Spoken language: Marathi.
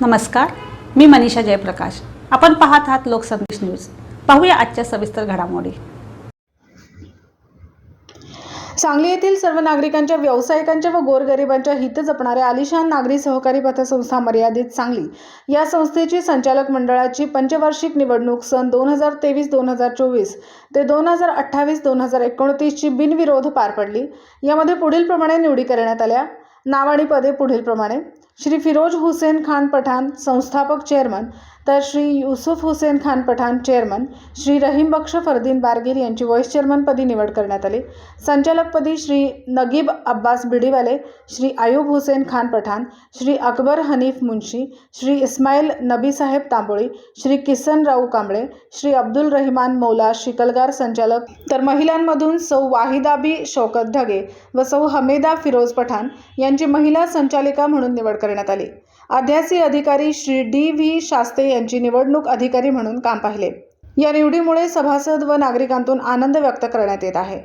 नमस्कार मी मनीषा जयप्रकाश. आपण पाहत आहात लोकसंदेश न्यूज. पाहूया आजच्या सविस्तर घडामोडी. सांगली येथील सर्व नागरिकांच्या व्यावसायिकांच्या व गोरगरिबांच्या हित जपणाऱ्या आलिशान नागरी सहकारी पतसंस्था मर्यादित सांगली. या संस्थेची संचालक मंडळाची पंचवार्षिक निवडणूक सन दोन हजार तेवीस दोन हजार चोवीस ते दोन हजार अठ्ठावीस दोन हजार एकोणतीसची बिनविरोध पार पडली. यामध्ये पुढीलप्रमाणे निवडी करण्यात आल्या. नाव आणि पदे पुढीलप्रमाणे. श्री फिरोज हुसेन खान पठाण संस्थापक चेअरमन तर श्री युसुफ हुसेन खान पठाण चेअरमन श्री रहीम बक्ष फरदीन बारगीर यांची व्हाईस चेअरमनपदी निवड करण्यात आली. संचालकपदी श्री नगीब अब्बास बिडीवाले श्री आयूब हुसेन खान पठाण श्री अकबर हनीफ मुन्शी श्री इस्माईल नबीसाहेब तांबोळी श्री किसन राऊ कांबळे श्री अब्दुल रहिमान मौला शिकलगार संचालक. तर महिलांमधून सौ वाहिदाबी शौकत ढगे व सौ हमेदा फिरोज पठाण यांची महिला संचालिका म्हणून निवड करण्यात आली. अध्यासी अधिकारी श्री डी व्ही शास्ते यांची निवडणूक अधिकारी म्हणून काम पाहिले. या निवडीमुळे सभासद व नागरिकांतून आनंद व्यक्त करण्यात येत आहे.